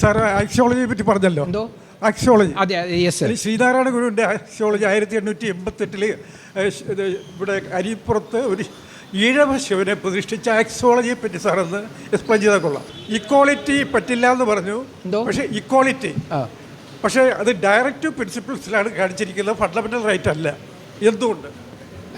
Sir ആക്സിയോളജിയെ പറ്റി പറഞ്ഞല്ലോ. എന്തോ? ആക്സിയോളജി അതെ യെസ് ശ്രീനാരായണ ഗുരുവിന്റെ ആക്സിയോളജി ആയിരത്തി എണ്ണൂറ്റി എൺപത്തെട്ടിൽ ഇവിടെ അരിപ്പുറത്ത് ഒരു ഈഴവ ശിവനെ പ്രതിഷ്ഠിച്ച ആക്സിയോളജിയെ പറ്റി സാർ ഒന്ന് എക്സ്പ്ലെയിൻ ചെയ്താൽ കൊള്ളാം. ഇക്വാളിറ്റി പറ്റില്ല എന്ന് പറഞ്ഞു? പക്ഷേ ഇക്വാളിറ്റി പക്ഷേ അത് ഡയറക്റ്റീവ് പ്രിൻസിപ്പിൾസിലാണ് കാണിച്ചിരിക്കുന്നത് ഫണ്ടമെന്റൽ റൈറ്റ് അല്ല. എന്തുകൊണ്ട്?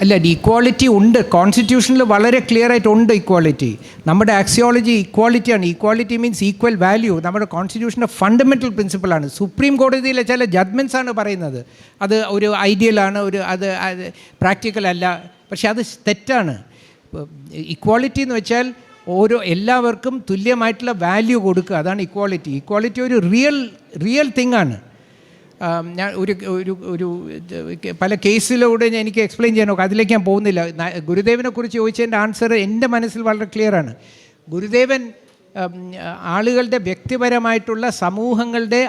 അല്ല ഇക്വാളിറ്റി ഉണ്ട്. കോൺസ്റ്റിറ്റ്യൂഷനിൽ വളരെ ക്ലിയർ ആയിട്ട് ഉണ്ട് ഇക്വാളിറ്റി നമ്മുടെ ആക്സിയോളജി ഇക്വാളിറ്റിയാണ് ഇക്വാളിറ്റി മീൻസ് ഈക്വൽ വാല്യൂ നമ്മുടെ കോൺസ്റ്റിറ്റ്യൂഷന്റെ ഫണ്ടമെന്റൽ പ്രിൻസിപ്പിളാണ് സുപ്രീം കോടതിയിലെ ചില ജഡ്മെന്റ്സ് ആണ് പറയുന്നത്. അത് ഒരു ഐഡിയലാണ് ഒരു അത് പ്രാക്ടിക്കൽ അല്ല. പക്ഷേ അത് തെറ്റാണ്. ഇക്വാളിറ്റി എന്ന് വെച്ചാൽ ഓരോ എല്ലാവർക്കും തുല്യമായിട്ടുള്ള വാല്യൂ കൊടുക്കുക. അതാണ് ഇക്വാളിറ്റി ഇക്വാളിറ്റി ഒരു റിയൽ റിയൽ തിങ്ങാണ് ആണ്. ഞാൻ ഒരു ഒരു ഒരു പല കേസിലൂടെ എനിക്ക് എക്സ്പ്ലെയിൻ ചെയ്യാൻ നോക്കാം. അതിലേക്ക് ഞാൻ പോകുന്നില്ല. ഗുരുദേവനെക്കുറിച്ച് ഗുരുദേവനെ കുറിച്ച് ചോദിച്ചതിന്റെ ആൻസർ എന്റെ മനസ്സിൽ വളരെ ക്ലിയർ ആണ്. ഗുരുദേവൻ ആളുകളുടെ വ്യക്തിപരമായിട്ടുള്ള സമൂഹങ്ങളുടെ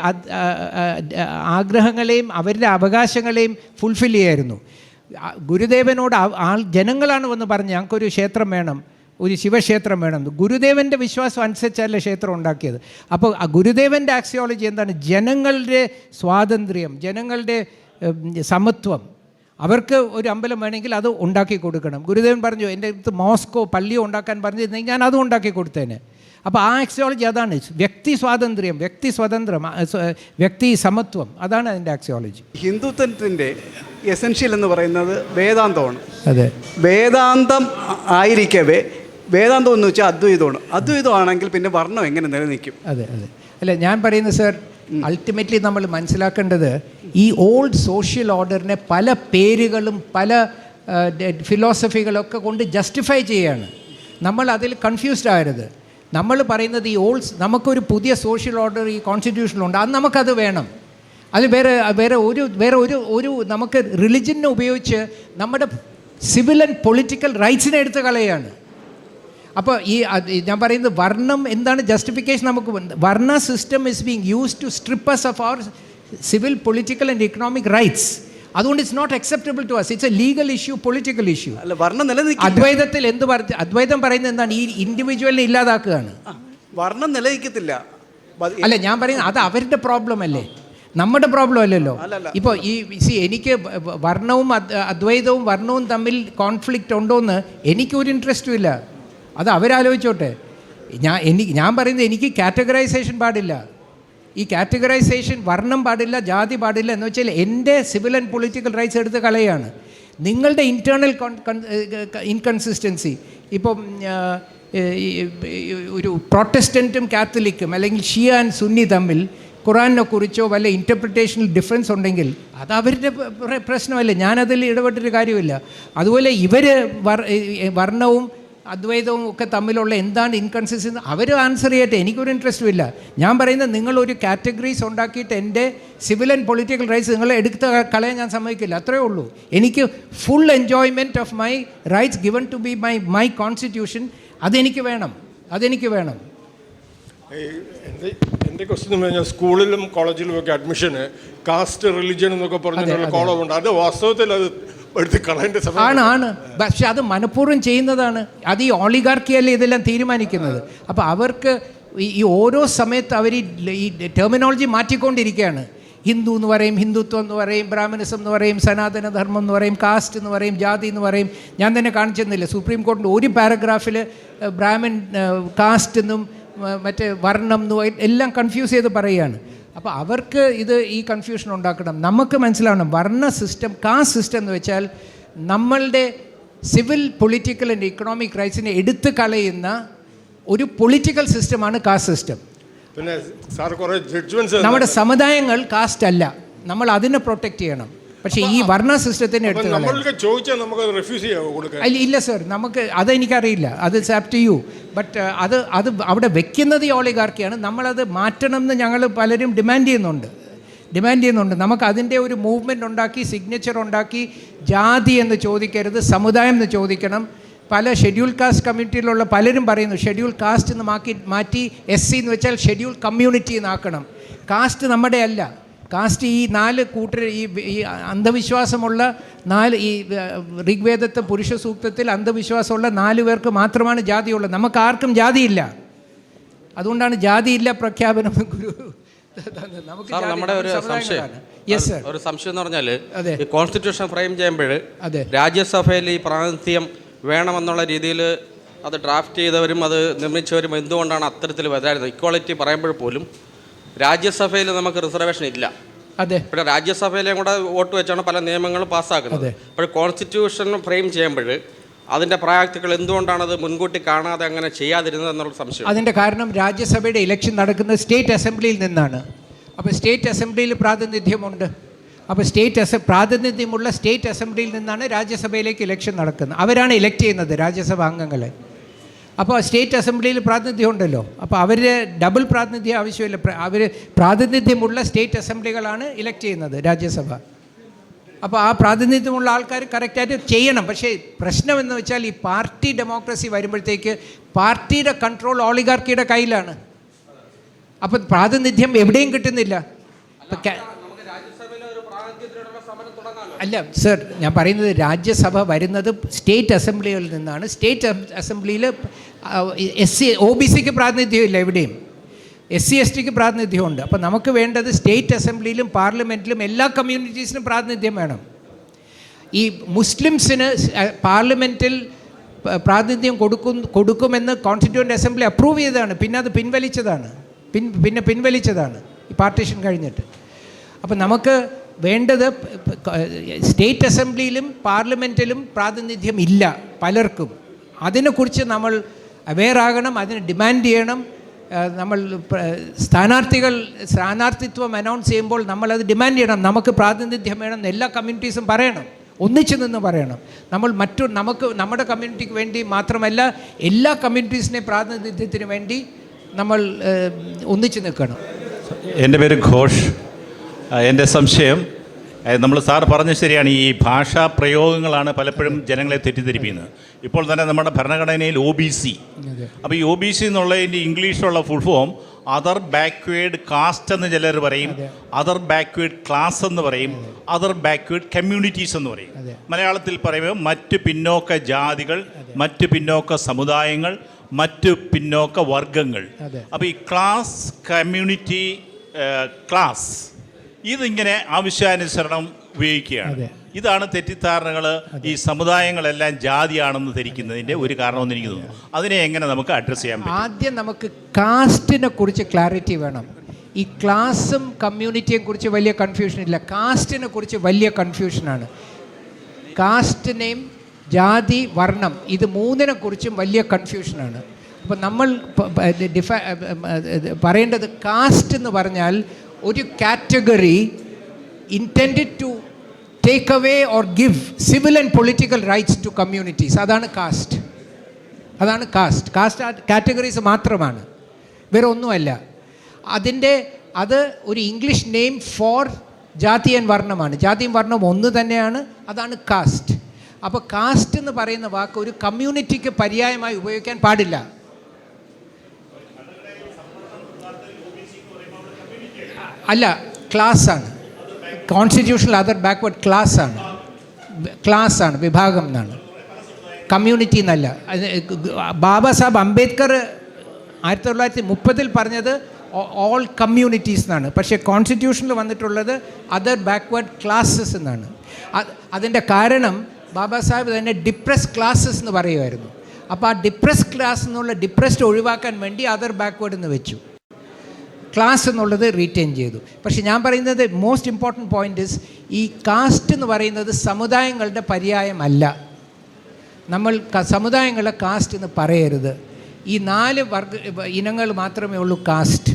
ആഗ്രഹങ്ങളെയും അവരുടെ അവകാശങ്ങളെയും ഫുൾഫിൽ ചെയ്യായിരുന്നു. ഗുരുദേവനോട് ആൾ ജനങ്ങളാണ് വന്ന് പറഞ്ഞ് ഞങ്ങൾക്കൊരു ക്ഷേത്രം വേണം. ഒരു ശിവക്ഷേത്രം വേണം. ഗുരുദേവന്റെ വിശ്വാസം അനുസരിച്ചല്ല ക്ഷേത്രം ഉണ്ടാക്കിയത്. അപ്പോൾ ആ ഗുരുദേവന്റെ ആക്സിയോളജി എന്താണ്? ജനങ്ങളുടെ സ്വാതന്ത്ര്യം ജനങ്ങളുടെ സമത്വം. അവർക്ക് ഒരു അമ്പലം വേണമെങ്കിൽ അത് ഉണ്ടാക്കി കൊടുക്കണം. ഗുരുദേവൻ പറഞ്ഞു എന്റെ അടുത്ത് മോസ്കോ പള്ളിയോ ഉണ്ടാക്കാൻ പറഞ്ഞിരുന്നെങ്കിൽ ഞാൻ അതും ഉണ്ടാക്കി കൊടുത്തേനെ. അപ്പോൾ ആ ആക്സിയോളജി അതാണ്. വ്യക്തി സ്വാതന്ത്ര്യം വ്യക്തി സ്വതന്ത്രം വ്യക്തി സമത്വം. അതാണ് അതിന്റെ ആക്സിയോളജി. ഹിന്ദുത്വത്തിന്റെ എസൻഷ്യൽ എന്ന് പറയുന്നത് വേദാന്തമാണ്. അതെ. വേദാന്തം ആയിരിക്കവേ വേദാന്തം എന്ന് വെച്ചാൽ അദ്വൈതമാണ്. അദ്വൈതമാണെങ്കിൽ പിന്നെ വർണം എങ്ങനെ നിലനിൽക്കും? അതെ അതെ. അല്ല ഞാൻ പറയുന്നത് സർ അൾട്ടിമേറ്റ്ലി നമ്മൾ മനസ്സിലാക്കേണ്ടത് ഈ ഓൾഡ് സോഷ്യൽ ഓർഡറിനെ പല പേരുകളും പല ഫിലോസഫികളൊക്കെ കൊണ്ട് ജസ്റ്റിഫൈ ചെയ്യാണ്. നമ്മൾ അതിൽ കൺഫ്യൂസ്ഡ് ആകരുത് നമ്മൾ പറയുന്നത് ഈ ഓൾഡ് നമുക്കൊരു പുതിയ സോഷ്യൽ ഓർഡർ ഈ കോൺസ്റ്റിറ്റ്യൂഷനിലുണ്ട് അത് നമുക്കത് വേണം. അത് വേറെ വേറെ ഒരു വേറെ ഒരു ഒരു നമുക്ക് റിലിജനെ ഉപയോഗിച്ച് നമ്മുടെ സിവിൽ ആൻഡ് പൊളിറ്റിക്കൽ റൈറ്റ്സിനെ എടുത്ത് കളയാണ്. അപ്പോൾ ഈ ഞാൻ പറയുന്നത് വർണം എന്താണ് ജസ്റ്റിഫിക്കേഷൻ നമുക്ക് ഉണ്ട്. വർണ system is being use to strip us of our civil political and economic rights അതുകൊണ്ട് it's not acceptable to us it's a legal issue political issue അല്ല വർണം നിലനിൽക്കില്ല. അദ്വൈതത്തിൽ എന്ത് പറഞ്ഞു അദ്വൈതം പറയുന്നത് എന്താണ്? ഈ ഇൻഡിവിജ്വലിനെ ഇല്ലാതാക്കുകയാണ്. വർണം നിലനിൽക്കത്തില്ല. അല്ല ഞാൻ പറയുന്നത് അത് അവരുടെ പ്രോബ്ലം അല്ലേ? നമ്മുടെ പ്രോബ്ലം അല്ലല്ലോ. ഇപ്പോൾ ഈ സി എനിക്ക് വർണവും അദ്വൈതവും വർണവും തമ്മിൽ കോൺഫ്ലിക്റ്റ് ഉണ്ടോയെന്ന് എനിക്കൊരു ഇൻട്രസ്റ്റും ഇല്ല. അത് അവരാലോചിച്ചോട്ടെ. ഞാൻ എനിക്ക് ഞാൻ പറയുന്നത് എനിക്ക് കാറ്റഗറൈസേഷൻ പാടില്ല. ഈ കാറ്റഗറൈസേഷൻ വർണം പാടില്ല ജാതി പാടില്ല എന്ന് വെച്ചാൽ എന്റെ സിവിൽ ആൻഡ് പൊളിറ്റിക്കൽ റൈറ്റ്സ് എടുത്ത് കളയാണ്. നിങ്ങളുടെ ഇന്റേർണൽ ഇൻകൺസിസ്റ്റൻസി. ഇപ്പം ഒരു പ്രൊട്ടസ്റ്റന്റും കാത്തലിക്കും അല്ലെങ്കിൽ ഷിയ ആൻഡ് സുന്നി തമ്മിൽ ഖുറാനെ കുറിച്ചോ വല്ല ഇന്റർപ്രിട്ടേഷനിൽ ഡിഫറൻസ് ഉണ്ടെങ്കിൽ അത് അവരുടെ പ്രശ്നമല്ല പ്ര- പ്രശ്നമല്ലേ. ഞാനതിൽ ഇടപെട്ടൊരു കാര്യമില്ല. അതുപോലെ ഇവർ വർണവും അദ്വൈതവും ഒക്കെ തമ്മിലുള്ള എന്താണ് ഇൻകൺസിസ്റ്റൻസ് അവർ ആൻസർ ചെയ്യട്ടെ എനിക്കൊരു ഇൻട്രസ്റ്റും ഇല്ല. ഞാൻ പറയുന്നത് നിങ്ങളൊരു കാറ്റഗറീസ് ഉണ്ടാക്കിയിട്ട് എന്റെ സിവിൽ ആൻഡ് പൊളിറ്റിക്കൽ റൈറ്റ്സ് നിങ്ങളെ എടുത്ത് കളയാൻ ഞാൻ സമ്മതിക്കില്ല. അത്രയേ ഉള്ളൂ. എനിക്ക് full enjoyment of my rights given to be my my constitution അതെനിക്ക് വേണം. അതെനിക്ക് വേണം. എന്റെ ക്വസ്റ്റ്യൻ എന്ന് പറഞ്ഞാൽ സ്കൂളിലും കോളേജിലും ഒക്കെ അഡ്മിഷന് കാസ്റ്റ് റിലിജൻ എന്നൊക്കെ പറഞ്ഞിട്ടുള്ള. കോളമുണ്ട്. അത് വാസ്തവത്തിൽ അത് ആണ് ആണ്. പക്ഷെ അത് മനഃപൂർവം ചെയ്യുന്നതാണ്. അത് ഈ ഓളിഗാർക്കിയല്ലേ ഇതെല്ലാം തീരുമാനിക്കുന്നത്? അപ്പോൾ അവർക്ക് ഈ- ഓരോ സമയത്ത് അവർ ഈ ടെർമിനോളജി മാറ്റിക്കൊണ്ടിരിക്കുകയാണ്. ഹിന്ദു എന്ന് പറയും ഹിന്ദുത്വം എന്ന് പറയും ബ്രാഹ്മണിസം എന്ന് പറയും സനാതനധർമ്മം എന്ന് പറയും കാസ്റ്റ് എന്ന് പറയും ജാതി എന്ന് പറയും. ഞാൻ തന്നെ കാണിച്ചെന്നില്ല. സുപ്രീം കോടതിന്റെ ഒരു പാരഗ്രാഫിൽ ബ്രാഹ്മൺ കാസ്റ്റ് എന്നും മറ്റേ വർണം എന്നും എല്ലാം കൺഫ്യൂസ് ചെയ്ത് പറയുകയാണ്. അപ്പോൾ അവർക്ക് ഇത് ഈ കൺഫ്യൂഷൻ ഉണ്ടാക്കണം. നമുക്ക് മനസ്സിലാവണം. വർണ സിസ്റ്റം കാസ്റ്റ് സിസ്റ്റം എന്ന് വെച്ചാൽ നമ്മളുടെ സിവിൽ പൊളിറ്റിക്കൽ ആൻഡ് ഇക്കണോമിക് റൈറ്റ്സിനെ എടുത്തു കളയുന്ന ഒരു പൊളിറ്റിക്കൽ സിസ്റ്റമാണ് കാസ്റ്റ് സിസ്റ്റം പിന്നെ സാർ കുറേ നമ്മുടെ സമുദായങ്ങൾ കാസ്റ്റ് അല്ല. നമ്മൾ അതിനെ പ്രൊട്ടക്റ്റ് ചെയ്യണം. പക്ഷേ ഈ വർണ സിസ്റ്റത്തിന് എടുത്ത് നമ്മൾക്ക് ചോദിച്ചാൽ നമുക്ക് റിഫ്യൂസ് ചെയ്യാമോ കൊടുക്കാൻ? അല്ല ഇല്ല സർ നമുക്ക് അതെനിക്കറിയില്ല. അത് സാപ്റ്റ് യു ബട്ട് അത് അത് അവിടെ വെക്കുന്നത് ഈ ഓളിഗാർക്കിയാണ്. നമ്മളത് മാറ്റണം എന്ന് ഞങ്ങൾ പലരും ഡിമാൻഡ് ചെയ്യുന്നുണ്ട്. ഡിമാൻഡ് ചെയ്യുന്നുണ്ട്. നമുക്ക് അതിന്റെ ഒരു മൂവ്മെന്റ് ഉണ്ടാക്കി സിഗ്നേച്ചർ ഉണ്ടാക്കി ജാതി എന്ന് ചോദിക്കരുത് സമുദായം എന്ന് ചോദിക്കണം. പല ഷെഡ്യൂൾ കാസ്റ്റ് കമ്മ്യൂണിറ്റിയിലുള്ള പലരും പറയുന്നു ഷെഡ്യൂൾ കാസ്റ്റ് എന്ന് മാറ്റി മാറ്റി എസ് സി എന്ന് വെച്ചാൽ ഷെഡ്യൂൾ കമ്മ്യൂണിറ്റി എന്നാക്കണം കാസ്റ്റ് നമ്മുടെ അല്ല കാസ്റ്റ് ഈ നാല് കൂട്ടർ ഈ ഈ അന്ധവിശ്വാസമുള്ള നാല് ഈ ഋഗ്വേദത്തെ പുരുഷ സൂക്തത്തിൽ അന്ധവിശ്വാസമുള്ള നാല് പേർക്ക് മാത്രമാണ് ജാതിയുള്ളത്. നമുക്ക് ആർക്കും ജാതിയില്ല. അതുകൊണ്ടാണ് ജാതിയില്ല പ്രഖ്യാപനം ഗുരു നമുക്ക് നമ്മുടെ ഒരു സംശയം. ഒരു സംശയം എന്ന് പറഞ്ഞാൽ ഈ കോൺസ്റ്റിറ്റ്യൂഷൻ ഫ്രെയിം ചെയ്യുമ്പോൾ. രാജ്യസഭയിൽ ഈ പ്രാതിനിധ്യം വേണമെന്നുള്ള രീതിയിൽ അത് ഡ്രാഫ്റ്റ് ചെയ്തവരും അത് നിർമ്മിച്ചവരും എന്തുകൊണ്ടാണ് അത്തരത്തിൽ വരായിരുന്നത് ഇക്വാളിറ്റി പറയുമ്പോൾ പോലും രാജ്യസഭയിൽ നമുക്ക് റിസർവേഷൻ ഇല്ല. അതെ. ഇവിടെ രാജ്യസഭയിലെയും കൂടെ വോട്ട് വെച്ചാണ് പല നിയമങ്ങളും പാസ്സാക്കുന്നത്. അപ്പോൾ കോൺസ്റ്റിറ്റ്യൂഷൻ ഫ്രെയിം ചെയ്യുമ്പോൾ അതിന്റെ പ്രായക്തികൾ എന്തുകൊണ്ടാണ് അത് മുൻകൂട്ടി കാണാതെ അങ്ങനെ ചെയ്യാതിരുന്നത് എന്നുള്ള സംശയം. അതിന്റെ കാരണം രാജ്യസഭയുടെ ഇലക്ഷൻ നടക്കുന്നത് സ്റ്റേറ്റ് അസംബ്ലിയിൽ നിന്നാണ്. അപ്പോൾ സ്റ്റേറ്റ് അസംബ്ലിയിൽ പ്രാതിനിധ്യമുണ്ട്. അപ്പോൾ സ്റ്റേറ്റ് അസ പ്രാതിനിധ്യമുള്ള സ്റ്റേറ്റ് അസംബ്ലിയിൽ നിന്നാണ് രാജ്യസഭയിലേക്ക് ഇലക്ഷൻ നടക്കുന്നത്. അവരാണ് ഇലക്ട് ചെയ്യുന്നത് രാജ്യസഭാ അംഗങ്ങളെ. അപ്പോൾ സ്റ്റേറ്റ് അസംബ്ലിയിൽ പ്രാതിനിധ്യം ഉണ്ടല്ലോ അപ്പോൾ അവർ ഡബിൾ പ്രാതിനിധ്യം ആവശ്യമില്ല. അവർ പ്രാതിനിധ്യമുള്ള സ്റ്റേറ്റ് അസംബ്ലികളാണ് ഇലക്ട് ചെയ്യുന്നത് രാജ്യസഭ. അപ്പോൾ ആ പ്രാതിനിധ്യമുള്ള ആൾക്കാർ കറക്റ്റായിട്ട് ചെയ്യണം. പക്ഷേ പ്രശ്നം എന്ന് വെച്ചാൽ ഈ പാർട്ടി ഡെമോക്രസി വരുമ്പോഴത്തേക്ക് പാർട്ടിയുടെ കൺട്രോൾ ഓളിഗാർക്കിയുടെ കയ്യിലാണ്. അപ്പം പ്രാതിനിധ്യം എവിടെയും കിട്ടുന്നില്ല. അല്ല സർ ഞാൻ പറയുന്നത് രാജ്യസഭ വരുന്നത് സ്റ്റേറ്റ് അസംബ്ലികളിൽ നിന്നാണ്. സ്റ്റേറ്റ് അസംബ്ലിയിൽ എസ് സി ഒ ബി സിക്ക് പ്രാതിനിധ്യമില്ല എവിടെയും എസ് സി എസ് ടിക്ക് പ്രാതിനിധ്യമുണ്ട്. അപ്പോൾ നമുക്ക് വേണ്ടത് സ്റ്റേറ്റ് അസംബ്ലിയിലും പാർലമെന്റിലും എല്ലാ കമ്മ്യൂണിറ്റീസിനും പ്രാതിനിധ്യം വേണം. ഈ മുസ്ലിംസിന് പാർലമെന്റിൽ പ്രാതിനിധ്യം കൊടുക്കും കൊടുക്കുമെന്ന് കോൺസ്റ്റിറ്റ്യൂവന്റ് അസംബ്ലി അപ്രൂവ് ചെയ്തതാണ്. പിന്നെ അത് പിൻവലിച്ചതാണ്. പിൻ പിന്നെ പിൻവലിച്ചതാണ്. ഈ പാർട്ടീഷൻ കഴിഞ്ഞിട്ട്. അപ്പോൾ നമുക്ക് വേണ്ടത് സ്റ്റേറ്റ് അസംബ്ലിയിലും പാർലമെന്റിലും പ്രാതിനിധ്യം ഇല്ല പലർക്കും. അതിനെക്കുറിച്ച് നമ്മൾ അവെയർ ആകണം അതിന് ഡിമാൻഡ് ചെയ്യണം. നമ്മൾ സ്ഥാനാർത്ഥികൾ സ്ഥാനാർത്ഥിത്വം അനൗൺസ് ചെയ്യുമ്പോൾ നമ്മളത് ഡിമാൻഡ് ചെയ്യണം. നമുക്ക് പ്രാതിനിധ്യം വേണം എല്ലാ കമ്മ്യൂണിറ്റീസും പറയണം. ഒന്നിച്ചു നിന്ന് പറയണം. നമ്മൾ മറ്റു നമുക്ക് നമ്മുടെ കമ്മ്യൂണിറ്റിക്ക് വേണ്ടി മാത്രമല്ല എല്ലാ കമ്മ്യൂണിറ്റീസിനെ പ്രാതിനിധ്യത്തിന് വേണ്ടി നമ്മൾ ഒന്നിച്ചു നിൽക്കണം. എന്റെ പേര് ഘോഷ്. എന്റെ സംശയം നമ്മൾ സാർ പറഞ്ഞ ശരിയാണ് ഈ ഭാഷാ പ്രയോഗങ്ങളാണ് പലപ്പോഴും ജനങ്ങളെ തെറ്റിദ്ധരിപ്പിക്കുന്നത്. ഇപ്പോൾ തന്നെ നമ്മുടെ ഭരണഘടനയിൽ ഒ ബി സി അപ്പോൾ ഈ ഒ ബി സി എന്നുള്ളതിന്റെ ഇംഗ്ലീഷിലുള്ള full form other backward caste എന്ന് ചിലർ പറയും അതർ ബാക്ക്വേഡ് ക്ലാസ് എന്ന് പറയും അതർ ബാക്ക്വേഡ് കമ്മ്യൂണിറ്റീസ് എന്ന് പറയും. മലയാളത്തിൽ പറയുമ്പോൾ മറ്റ് പിന്നോക്ക ജാതികൾ മറ്റ് പിന്നോക്ക സമുദായങ്ങൾ മറ്റ് പിന്നോക്ക വർഗങ്ങൾ അപ്പോൾ ഈ ക്ലാസ് കമ്മ്യൂണിറ്റി ക്ലാസ് ഇതിങ്ങനെ ആവശ്യാനുസരണം ഉപയോഗിക്കുകയാണ്. ഇതാണ് തെറ്റിദ്ധാരണകൾ ഈ സമുദായങ്ങളെല്ലാം ജാതിയാണെന്ന് ധരിക്കുന്നതിന്റെ ഒരു കാരണമെന്ന് എനിക്ക് തോന്നുന്നു. അതിനെ എങ്ങനെ നമുക്ക് അഡ്രസ്സ് ചെയ്യാൻ പറ്റും? ആദ്യം നമുക്ക് കാസ്റ്റിനെ കുറിച്ച് ക്ലാരിറ്റി വേണം. ഈ ക്ലാസ്സും കമ്മ്യൂണിറ്റിയെ കുറിച്ച് വലിയ കൺഫ്യൂഷൻ ഇല്ല. കാസ്റ്റിനെ കുറിച്ച് വലിയ കൺഫ്യൂഷനാണ് കാസ്റ്റിനെയും ജാതി വർണം ഇത് മൂന്നിനെ കുറിച്ചും വലിയ കൺഫ്യൂഷനാണ് അപ്പം നമ്മൾ ഡിഫ പറയേണ്ടത് കാസ്റ്റ് എന്ന് പറഞ്ഞാൽ ഒരു category intend to take away or give civil and political rights to communities അതാണ് കാസ്റ്റ് അതാണ് കാസ്റ്റ് കാസ്റ്റ് കാറ്റഗറീസ് മാത്രമാണ്. വേറെ ഒന്നുമല്ല. അതിന്റെ അത് ഒരു ഇംഗ്ലീഷ് നെയിം ഫോർ ജാതിയൻ വർണമാണ്. ജാതിയും വർണം ഒന്ന് തന്നെയാണ്. അതാണ് കാസ്റ്റ് അപ്പോൾ കാസ്റ്റ് എന്ന് പറയുന്ന വാക്ക് ഒരു കമ്മ്യൂണിറ്റിക്ക് പര്യായമായി ഉപയോഗിക്കാൻ പാടില്ല. അല്ല ക്ലാസ് ആണ്. കോൺസ്റ്റിറ്റ്യൂഷണൽ അതർ ബാക്ക്വേർഡ് ക്ലാസ് ആണ്. ക്ലാസ് ആണ് വിഭാഗം എന്നാണ്. കമ്മ്യൂണിറ്റി എന്നല്ല. ബാബാ സാഹബ് അംബേദ്കർ ആയിരത്തി തൊള്ളായിരത്തി മുപ്പതിൽ പറഞ്ഞത് ഓൾ കമ്മ്യൂണിറ്റീസ് എന്നാണ്. പക്ഷേ കോൺസ്റ്റിറ്റ്യൂഷനിൽ വന്നിട്ടുള്ളത് അതർ ബാക്ക്വേർഡ് ക്ലാസ്സസ് എന്നാണ്. അത് അതിന്റെ കാരണം ബാബാ സാഹേബ് തന്നെ ഡിപ്രസ് ക്ലാസ്സസ് എന്ന് പറയുമായിരുന്നു. അപ്പോൾ ആ ഡിപ്രസ് ക്ലാസ് എന്നുള്ള ഡിപ്രസ്ഡ് ഒഴിവാക്കാൻ വേണ്ടി അതർ ബാക്ക്വേർഡ് എന്ന് വെച്ചു. ക്ലാസ് എന്നുള്ളത് റീറ്റെയിൻ ചെയ്തു. പക്ഷേ ഞാൻ പറയുന്നത് മോസ്റ്റ് ഇമ്പോർട്ടന്റ് പോയിന്റ് ഇസ് ഈ കാസ്റ്റ് എന്ന് പറയുന്നത് സമുദായങ്ങളുടെ പര്യായമല്ല നമ്മൾ സമുദായങ്ങളെ കാസ്റ്റ് എന്ന് പറയരുത്. ഈ നാല് വർഗ ഇനങ്ങൾ മാത്രമേ ഉള്ളൂ കാസ്റ്റ്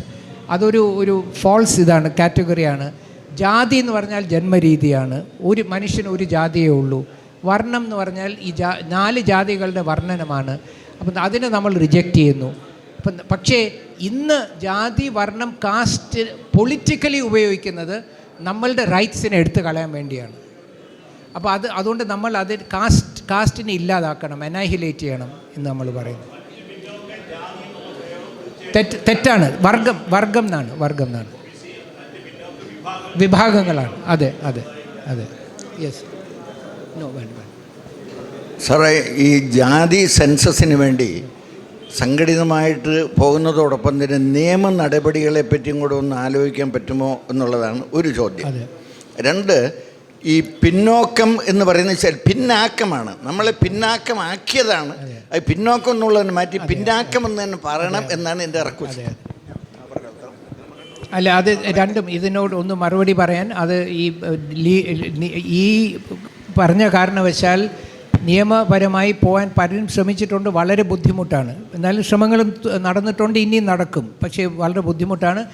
അതൊരു ഒരു ഫോൾസ് ഇതാണ് കാറ്റഗറിയാണ് ജാതി എന്ന് പറഞ്ഞാൽ ജന്മരീതിയാണ്. ഒരു മനുഷ്യന് ഒരു ജാതിയേ ഉള്ളൂ. വർണം എന്ന് പറഞ്ഞാൽ ഈ ജാ നാല് ജാതികളുടെ വർണനമാണ്. അപ്പം അതിനെ നമ്മൾ റിജക്റ്റ് ചെയ്യുന്നു. അപ്പം പക്ഷേ ഇന്ന് ജാതി വർണം കാസ്റ്റ് പൊളിറ്റിക്കലി ഉപയോഗിക്കുന്നത് നമ്മളുടെ റൈറ്റ്സിനെ എടുത്തു കളയാൻ വേണ്ടിയാണ്. അപ്പോൾ അത് അതുകൊണ്ട് നമ്മൾ അത് കാസ്റ്റ് കാസ്റ്റിനെ ഇല്ലാതാക്കണം അനൈഹിലേറ്റ് ചെയ്യണം എന്ന് നമ്മൾ പറയുന്നു. തെറ്റ് തെറ്റാണ്. വർഗം വർഗം എന്നാണ് വർഗം എന്നാണ്. വിഭാഗങ്ങളാണ്. അതെ അതെ അതെ. യെസ് നോ വേണ്ട. സാറേ ഈ ജാതി സെൻസസിന് വേണ്ടി സംഘടിതമായിട്ട് പോകുന്നതോടൊപ്പം തന്നെ നിയമ നടപടികളെ പറ്റിയും കൂടെ ഒന്ന് ആലോചിക്കാൻ പറ്റുമോ എന്നുള്ളതാണ് ഒരു ചോദ്യം. രണ്ട് ഈ പിന്നോക്കം എന്ന് പറയുന്നത് വെച്ചാൽ പിന്നാക്കമാണ്. നമ്മളെ പിന്നാക്കമാക്കിയതാണ്. അത്. പിന്നോക്കം എന്നുള്ളതിന് മാറ്റി പിന്നാക്കം എന്ന് തന്നെ പറയണം എന്നാണ് എന്റെ റിക്വസ്റ്റ് അല്ല അത് രണ്ടും ഇതിനോട് ഒന്ന് മറുപടി പറയാൻ. അത് ഈ ഈ പറഞ്ഞ കാരണവശാൽ നിയമപരമായി പോകാൻ പലരും ശ്രമിച്ചിട്ടുണ്ട് വളരെ ബുദ്ധിമുട്ടാണ്. എന്നാലും ശ്രമങ്ങളും നടന്നിട്ടുണ്ട് ഇനിയും നടക്കും. പക്ഷേ വളരെ ബുദ്ധിമുട്ടാണ്.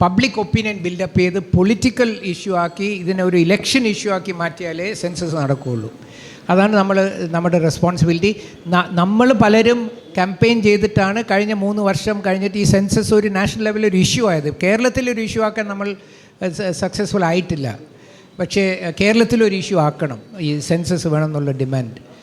പബ്ലിക് ഒപ്പീനിയൻ ബിൽഡപ്പ് ചെയ്ത് പൊളിറ്റിക്കൽ ഇഷ്യൂ ആക്കി ഇതിനെ ഒരു ഇലക്ഷൻ ഇഷ്യൂ ആക്കി മാറ്റിയാലേ സെൻസസ് നടക്കുകയുള്ളൂ. അതാണ് നമ്മൾ നമ്മുടെ റെസ്പോൺസിബിലിറ്റി നമ്മൾ പലരും ക്യാമ്പയിൻ ചെയ്തിട്ടാണ് കഴിഞ്ഞ മൂന്ന് വർഷം കഴിഞ്ഞിട്ട് ഈ സെൻസസ് ഒരു നാഷണൽ ലെവലിൽ ഒരു ഇഷ്യൂ ആയത്. കേരളത്തിൽ ഒരു ഇഷ്യൂ ആക്കാൻ നമ്മൾ സക്സസ്ഫുൾ ആയിട്ടില്ല. പക്ഷേ കേരളത്തിലൊരു ഇഷ്യൂ ആക്കണം. ഈ സെൻസസ് വേണമെന്നുള്ള ഡിമാൻഡ്